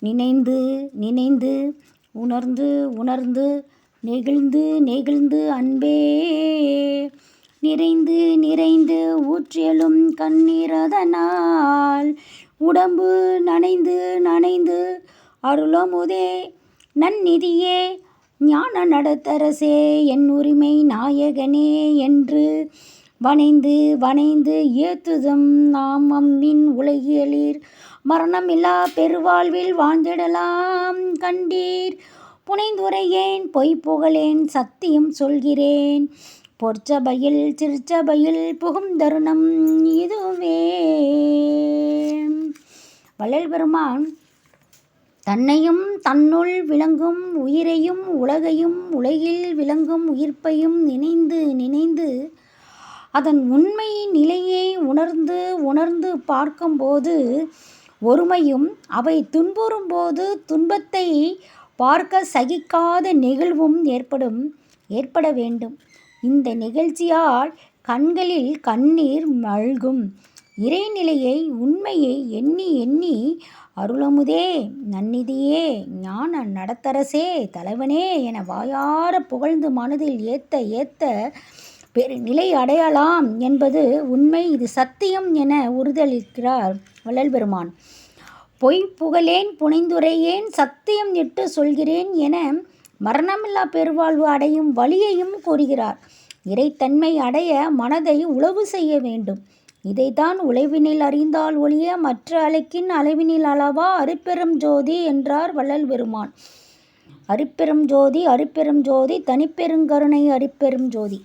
நினைந்து நினைந்து உணர்ந்து உணர்ந்து நெகிழ்ந்து நெகிழ்ந்து அன்பே. நிறைந்து நிறைந்து ஊற்றியலும் கண்ணீரதனால் உடம்பு நனைந்து நனைந்து அருளமுதே. நன்னிதியே ஞான நடத்தரசே என் உரிமை நாயகனே என்று வனைந்து வனைந்து ஏத்துதும் நாம் அம்மின் உலகியலீர். மரணமில்லா பெருவாழ்வில் வாழ்ந்திடலாம் கண்டீர். புனைந்துரையேன் பொய் புகழேன் சத்தியம் சொல்கிறேன். பொற்சபையில் திருச்சபையில் புகும் தருணம் இதுவே. வள்ளல் பெருமான் தன்னையும் தன்னுள் விளங்கும் உயிரையும் உலகையும் உலகில் விளங்கும் உயிர்ப்பையும் நினைந்து நினைந்து அதன் உண்மை நிலையை உணர்ந்து உணர்ந்து பார்க்கும்போது ஒருமையும் அவை துன்புறும்போது துன்பத்தை பார்க்க சகிக்காத நிகழ்வும் ஏற்படும் ஏற்பட வேண்டும். இந்த நிகழ்ச்சியால் கண்களில் கண்ணீர் மல்கும். இறைநிலையை உண்மையை எண்ணி எண்ணி அருளமுதே நன்னிதியே ஞான நடத்தரசே தலைவனே என வாயார புகழ்ந்து மனதில் ஏத்த ஏத்த நிலை அடையலாம் என்பது உண்மை. இது சத்தியம் என உறுதளிக்கிறார் வள்ளல் பெருமான் பொய் புகழேன் புனைந்துரையேன் சத்தியம் இட்டு சொல்கிறேன் என மரணமில்லா பெருவாழ்வு அடையும் வழியையும் கூறுகிறார். இறைத்தன்மை அடைய மனதை உழவு செய்ய வேண்டும். இதைத்தான் உழைவினில் அறிந்தால் ஒழிய மற்ற அலைக்கின் அளவினில் அளவா அருப்பெரும் ஜோதி என்றார் வள்ளல் பெருமான் அருப்பெரும் ஜோதி அருப்பெரும் ஜோதி தனிப்பெருங்கருணை அருப்பெரும் ஜோதி.